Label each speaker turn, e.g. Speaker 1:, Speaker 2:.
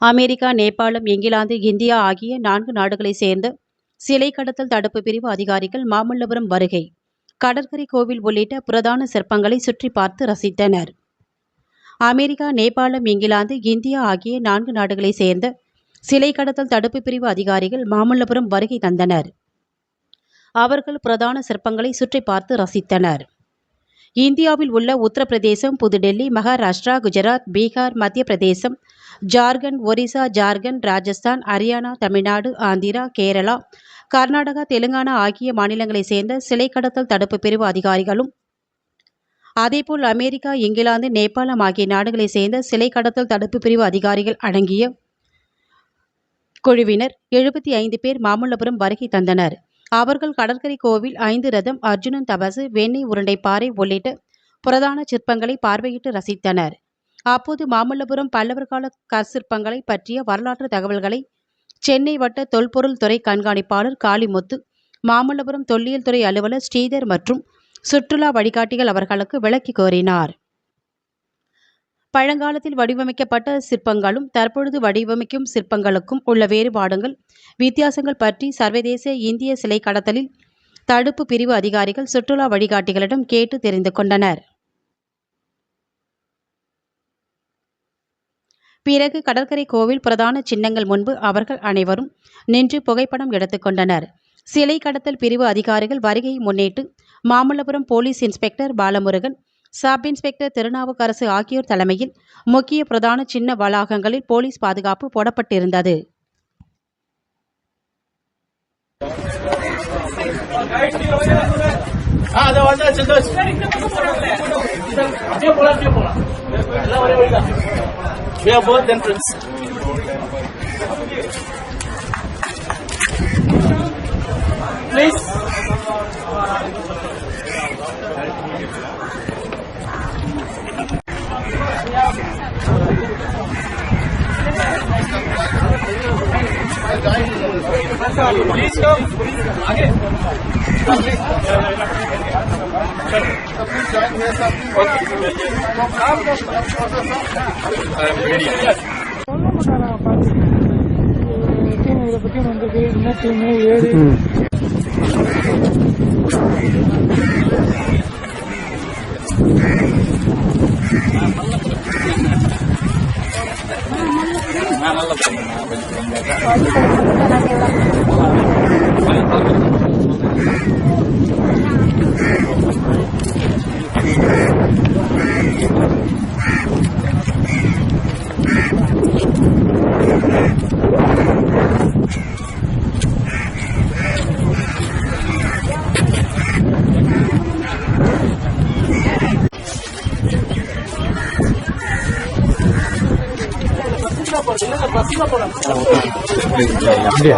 Speaker 1: America நேபாளம் England India ஆகிய நான்கு நாடுகளைச் சேர்ந்த சிலை கடத்தல் தடுப்பு பிரிவு அதிகாரிகள் மாமல்லபுரம் வருகை. கடற்கரை கோவில் உள்ளிட்ட புரதான சிற்பங்களை சுற்றி பார்த்து ரசித்தனர். அமெரிக்கா நேபாளம் இங்கிலாந்து இந்தியா ஆகிய நான்கு நாடுகளைச் சேர்ந்த சிலை கடத்தல் தடுப்பு பிரிவு அதிகாரிகள் மாமல்லபுரம் வருகை தந்தனர். அவர்கள் பிரதான சிற்பங்களை சுற்றி பார்த்து ரசித்தனர். இந்தியாவில் உள்ள உத்தரப்பிரதேசம் புதுடெல்லி மகாராஷ்டிரா குஜராத் பீகார் மத்திய பிரதேசம் ஜார்க்கண்ட் ஒரிசா ஜார்க்கண்ட் ராஜஸ்தான் ஹரியானா தமிழ்நாடு ஆந்திரா கேரளா கர்நாடகா தெலுங்கானா ஆகிய மாநிலங்களைச் சேர்ந்த சிலை கடத்தல் தடுப்பு பிரிவு அதிகாரிகளும் அதேபோல் அமெரிக்கா இங்கிலாந்து நேபாளம் ஆகிய நாடுகளைச் சேர்ந்த சிலை கடத்தல் தடுப்பு பிரிவு அதிகாரிகள் அடங்கிய குழுவினர் எழுபத்தி ஐந்து பேர் மாமல்லபுரம் வருகை தந்தனர். அவர்கள் கடற்கரை கோவில் ஐந்து ரதம் அர்ஜுனன் தபசு வெண்ணெய் உருண்டை பாறை உள்ளிட்ட புரதான சிற்பங்களை பார்வையிட்டு ரசித்தனர். அப்போது மாமல்லபுரம் பல்லவர் கால கற்சிற்பங்களை பற்றிய வரலாற்று தகவல்களை சென்னை வட்ட தொல்பொருள் துறை கண்காணிப்பாளர் காளிமுத்து மாமல்லபுரம் தொல்லியல் துறை அலுவலர் ஸ்ரீதர் மற்றும் சுற்றுலா வழிகாட்டிகள் அவர்களுக்கு விளக்கி கோரினார். பழங்காலத்தில் வடிவமைக்கப்பட்ட சிற்பங்களும் தற்பொழுது வடிவமைக்கும் சிற்பங்களுக்கும் உள்ள வேறுபாடுகள் வித்தியாசங்கள் பற்றி சர்வதேச இந்திய சிலை கடத்தலில் தடுப்பு பிரிவு அதிகாரிகள் சுற்றுலா வழிகாட்டிகளிடம் கேட்டு தெரிந்து கொண்டனர். பிறகு கடற்கரை கோவில் பிரதான சின்னங்கள் முன்பு அவர்கள் அனைவரும் நின்று புகைப்படம் எடுத்துக்கொண்டனர் சிலை கடத்தல் பிரிவு அதிகாரிகள் வருகையை முன்னிட்டு Mamallapuram police inspector Balamurugan sub inspector Thirunavukkarasu ஆகியோர் தலைமையில் முக்கிய பிரதான சின்ன வளாகங்களில் போலீஸ் பாதுகாப்பு போடப்பட்டிருந்தது.
Speaker 2: ஆ அதை வந்தாச்சு வந்தாச்சு அப்படியே போலாம் அப்படியே போலாம் We are both entrance. Please come. आगे.
Speaker 3: சொல்ல மாட்டாரா பாத்து டீம் இதை பத்தி வந்திருக்கு என்ன டீம் Ano lang po
Speaker 4: அப்படியா